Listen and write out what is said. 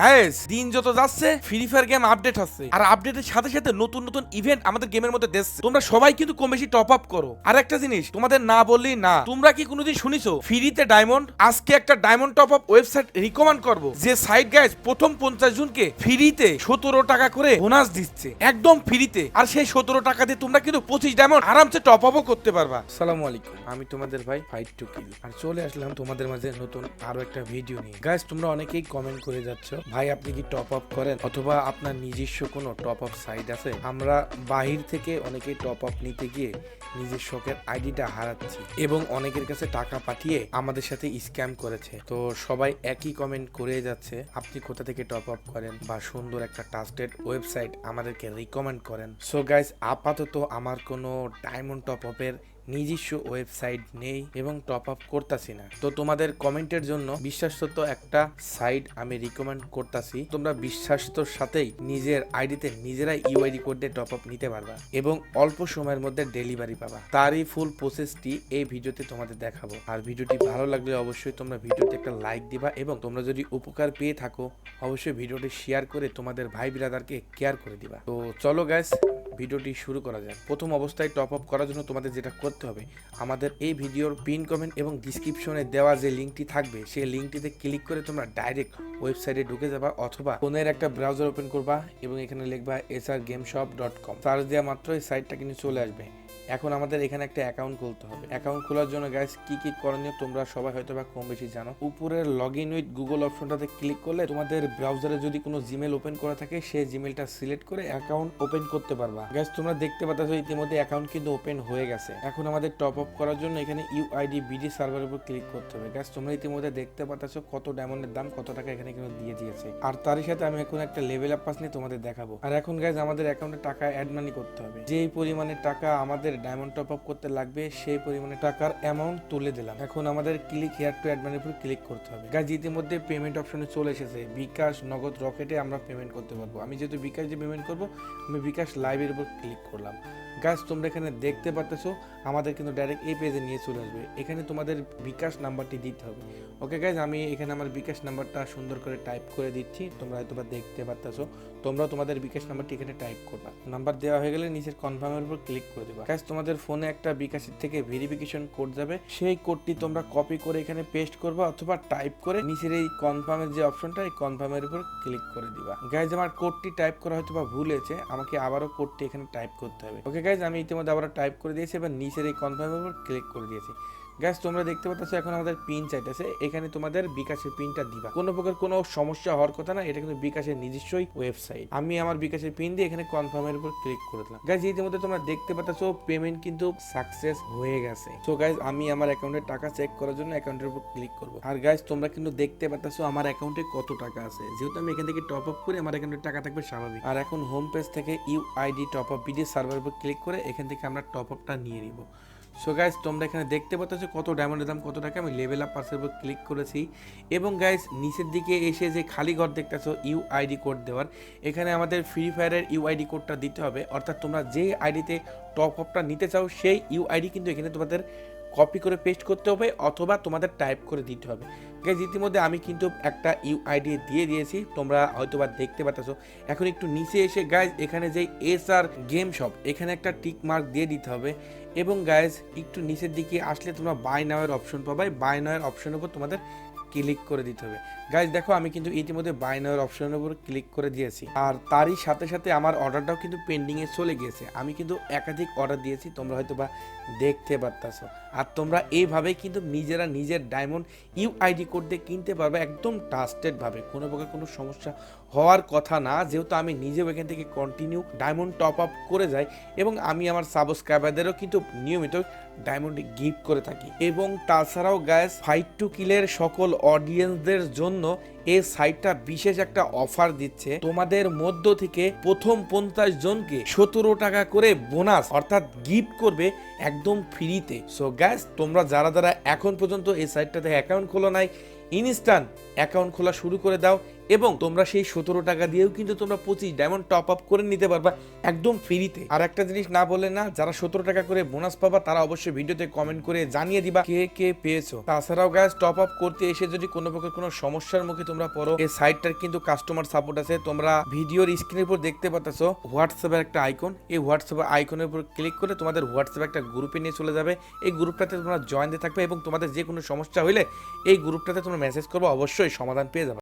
Guys দিন যত যাচ্ছে ফ্রি ফায়ার গেম আপডেট হচ্ছে। আর আপডেটের সাথে সাথে নতুন নতুন ইভেন্ট আমাদের গেমের মধ্যে দিচ্ছে। তোমরা সবাই কিন্তু কম বেশি টপ আপ করো। আর একটা জিনিস, তোমাদের না বললেই না। তোমরা কি কোনোদিন শুনিছো ফ্রিতে ডায়মন্ড আজকে একটা diamond top up website recommend করব। যে সাইট গাইস প্রথম পঞ্চাশ জনকে ফ্রিতে সতেরো টাকা করে বোনাস দিচ্ছে। একদম ফ্রিতে আর সেই সতেরো টাকা দিয়ে তোমরা কিন্তু পঁচিশ ডায়মন্ড আরামসে টপ আপও করতে পারবা। সালামু আলাইকুম। আমি তোমাদের ভাই ফাইট টু কিল আর চলে আসলাম তোমাদের মাঝে নতুন আরও একটা ভিডিও নিয়ে। গাইস তোমরা অনেকেই কমেন্ট করে যাচ্ছ ভাই, আপনি কি টপ আপ করেন? অথবা আপনার নিজস্ব কোনো টপ আপ সাইট আছে? আমরা বাহির থেকে অনেকেই টপ আপ নিতে গিয়ে নিজের শখের আইডিটা হারাচ্ছি এবং অনেকের কাছে টাকা পাঠিয়ে আমাদের সাথে স্ক্যাম করেছে। তো সবাই একই কমেন্ট করে যাচ্ছে, আপনি কোথা থেকে টপ আপ করেন বা সুন্দর একটা ট্রাস্টেড ওয়েবসাইট আমাদেরকে রিকমেন্ড করেন? সো গাইস আপাতত আমার কোনো ডায়মন্ড টপ আপের নিজস্ব ওয়েবসাইট নেই এবং টপ আপ করতাছি না। তো তোমাদের কমেন্টের জন্য বিশ্বাসত একটা সাইট আমি রিকমেন্ড করতাছি। তোমরা বিশ্বাসতর সাথেই নিজের আইডিতে নিজেরাই ইউআইডি দিয়ে টপ আপ নিতে পারবা এবং অল্প সময়ের মধ্যে ডেলিভারি পাবা। তারই ফুল প্রসেসটি এই ভিডিওতে তোমাদের দেখাবো। আর ভিডিওটি ভালো লাগলে অবশ্যই তোমরা ভিডিওতে একটা লাইক দিবা এবং তোমরা যদি উপকার পেয়ে থাকো, অবশ্যই ভিডিওটি শেয়ার করে তোমাদের ভাই বিরাদারকে কেয়ার করে দিবা। তো চলো গ্যাস ভিডিওটি শুরু করা যাক। প্রথম অবস্থায় টপ আপ করার জন্য তোমাদের যেটা করতে হবে, আমাদের এই ভিডিওর পিন কমেন্ট এবং ডিসক্রিপশনে দেওয়া যে লিঙ্কটি থাকবে, সেই লিঙ্কটিতে ক্লিক করে তোমরা ডাইরেক্ট ওয়েবসাইটে ঢুকে যাবা অথবা ফোনের একটা ব্রাউজার ওপেন করবা এবং এখানে লিখবা S R game shop dot com search দেওয়া মাত্র এই সাইটটা কিন্তু চলে আসবে। এখন আমাদের এখানে একটা অ্যাকাউন্ট খুলতে হবে। অ্যাকাউন্ট খোলার জন্য গাইস কি কি করণীয় তোমরা সবাই হয়তো বা কম বেশি জানো। উপরের লগ ইন উইথ গুগল অপশনটাতে ক্লিক করলে তোমাদের ব্রাউজারে যদি কোনো জিমেল ওপেন করা থাকে, সেই জিমেলটা সিলেক্ট করে অ্যাকাউন্ট ওপেন করতে পারবা। গাইস তোমরা দেখতে পাচ্ছ ইতিমধ্যে অ্যাকাউন্ট কিন্তু ওপেন হয়ে গেছে। এখন আমাদের টপ আপ করার জন্য এখানে ইউআইডি বিডি সার্ভারের উপর ক্লিক করতে হবে। গাইস তোমরা ইতিমধ্যে দেখতে পাচ্ছ কত ডায়মন্ডের দাম, কত টাকা এখানে কিন্তু দিয়ে দিয়েছে। আর তারই সাথে আমি এখন একটা লেভেল আপ পাস নিয়ে তোমাদের দেখাবো। আর এখন গাইস আমাদের অ্যাকাউন্টে টাকা অ্যাড মানি করতে হবে। যেই পরিমাণে টাকা আমাদের ডায়মন্ড টপ আপ করতে লাগবে, সেই পরিমাণে টাকার অ্যামাউন্ট তুলে দিলাম। এখন আমাদের ক্লিক হেয়ার টু অ্যাড মানির উপর ক্লিক করতে হবে। গাইস ইতিমধ্যে পেমেন্ট অপশনে চলে এসেছে। বিকাশ নগদ রকেটে আমরা পেমেন্ট করতে পারব। আমি যেহেতু বিকাশ দিয়ে পেমেন্ট করব, আমি বিকাশ লাইভের উপর ক্লিক করলাম। গাছ তোমরা এখানে দেখতে পারতেছো, আমাদের কিন্তু ডাইরেক্ট এই পেজে নিয়ে চলে আসবে। এখানে তোমাদের বিকাশ নাম্বারটি দিতে হবে। ওকে গাইজ আমি এখানে আমার বিকাশ নাম্বারটা সুন্দর করে টাইপ করে দিচ্ছি। তোমরা হয়তো দেখতে পারতেছো। তোমরা তোমাদের বিকাশ নাম্বারটি এখানে টাইপ করবা। নাম্বার দেওয়া হয়ে গেলে নিচের কনফার্মের উপর ক্লিক করে দেবা। গাইজ তোমাদের ফোনে একটা বিকাশের থেকে ভেরিফিকেশন কোড যাবে। সেই কোডটি তোমরা কপি করে এখানে পেস্ট করবা অথবা টাইপ করে নিচের এই কনফার্মের যে অপশনটা এই কনফার্মের উপর ক্লিক করে দিবা। গাইজ আমার কোডটি টাইপ করা হয়তো বা ভুল হয়েছে, আমাকে আবারও কোডটি এখানে টাইপ করতে হবে। ওকে গাইজ আমি ইতিমধ্যে আবার টাইপ করে দিয়েছি, এবার নিচের এই কনফার্মের উপর ক্লিক করে দিয়েছি। গ্যাস তোমরা দেখতে পাচ্ছ এখন আমাদের পিন চাইতেছে। এখানে তোমাদের বিকাশের পিনটা দিবা। কোনো প্রকার কোনো সমস্যা হওয়ার কথা না, এটা কিন্তু বিকাশের নিজস্বই ওয়েবসাইট আমি আমার বিকাশের পিন দিয়ে এখানে কনফার্মের উপর ক্লিক করে দিলাম। গাইজ ইতিমধ্যে তোমরা দেখতে পাচ্ছ পেমেন্ট কিন্তু সাকসেস হয়ে গেছে। তো গাইজ আমি আমার অ্যাকাউন্টের টাকা চেক করার জন্য অ্যাকাউন্টের উপর ক্লিক করব। আর গাইজ তোমরা কিন্তু দেখতে পাচ্ছ, আমার অ্যাকাউন্টে কত টাকা আছে। যেহেতু আমি এখান থেকে টপ আপ করে, আমার অ্যাকাউন্টে টাকা থাকবে স্বাভাবিক। আর এখন হোম পেজ থেকে UID top up BD server উপর ক্লিক করে এখান থেকে আমরা টপ আপটা নিয়ে নিব। সো গাইজ তোমরা এখানে দেখতে পাচ্ছ কত ডায়মন্ডের দাম, কত টাকা। আমি লেভেল আপ পাসের উপর ক্লিক করেছি। এবং গাইজ নিচের দিকে এসে যে খালি ঘর দেখতেছো ইউআইডি কোড দেওয়ার, এখানে আমাদের ফ্রি ফায়ারের ইউআইডি কোডটা দিতে হবে। অর্থাৎ তোমরা যে আইডিতে টপ আপটা নিতে চাও, সেই ইউআইডি কিন্তু এখানে তোমাদের কপি করে পেস্ট করতে হবে, অথবা তোমাদের টাইপ করে দিতে হবে। গাইজ ইতিমধ্যে আমি কিন্তু একটা ইউআইডি দিয়ে দিয়েছি। তোমরা হয়তো বা দেখতে পাচ্ছ। এখন একটু নিচে এসে গাইজ এখানে যে এস আর গেম শপ এখানে একটা টিক মার্ক দিয়ে দিতে হবে। এবং গায়েস একটু নিচের দিকে আসলে তোমরা বাই নাওয়ের অপশন পাবে। বাই নাওয়ের অপশনের উপর তোমাদের ক্লিক করে দিতে হবে। গাইজ দেখো, আমি কিন্তু ইতিমধ্যে বাই নাওয়ের অপশনের উপর ক্লিক করে দিয়েছি। আর তারই সাথে সাথে আমার অর্ডারটাও কিন্তু পেন্ডিংয়ে চলে গিয়েছে। আমি কিন্তু একাধিক অর্ডার দিয়েছি, তোমরা হয়তো বা দেখতে পারতাছো। আর তোমরা এইভাবেই কিন্তু নিজেরা নিজের ডায়মন্ড ইউআইডি কোড দিয়ে কিনতে পারবে একদম ট্রাস্টেডভাবে কোনো প্রকার কোনো সমস্যা হওয়ার কথা না, যেহেতু আমি নিজেও এখান থেকে কন্টিনিউ ডায়মন্ড টপ আপ করে যাই এবং আমি আমার সাবস্ক্রাইবারদেরও কিন্তু নিয়মিত ডায়মন্ড গিফট করে থাকি। এবং তাছাড়াও গ্যাস ফাইট টু কিলের সকল অডিয়েন্সদের জন্য এই সাইটটা বিশেষ একটা অফার দিচ্ছে। তোমাদের মধ্য থেকে প্রথম পঞ্চাশ জনকে সতেরো টাকা করে বোনাস অর্থাৎ গিফট করবে একদম ফ্রিতে সো গ্যাস তোমরা যারা যারা এখন পর্যন্ত এই সাইটটাতে অ্যাকাউন্ট খোলো নাই ইনস্ট্যান্ট অ্যাকাউন্ট খোলা শুরু করে দাও। এবং তোমরা সেই সতেরো টাকা দিয়েও কিন্তু তোমরা পঁচিশ ডায়মন্ড টপ আপ করে নিতে পারবা একদম ফ্রিতে আর একটা জিনিস না বলে না, যারা সতেরো টাকা করে বোনাস পাবা, তারা অবশ্যই ভিডিওতে কমেন্ট করে জানিয়ে দিবা কে কে পেয়েছ। তাছাড়াও গ্যাস টপ আপ করতে এসে যদি কোনো প্রকার কোনো সমস্যার মুখে তোমরা পড়ো, এই সাইটটার কিন্তু কাস্টমার সাপোর্ট আছে। তোমরা ভিডিওর স্ক্রিনের উপর দেখতে পাচ্ছ হোয়াটসঅ্যাপের একটা আইকন এই হোয়াটসঅ্যাপ আইকনের উপর ক্লিক করে তোমাদের হোয়াটসঅ্যাপ একটা গ্রুপে নিয়ে চলে যাবে। এই গ্রুপটাতে তোমরা জয়েন দিয়ে থাকবে এবং তোমাদের যে কোনো সমস্যা হইলে এই গ্রুপটাতে তোমরা মেসেজ করবে, অবশ্যই সমাধান পেয়ে যাবে।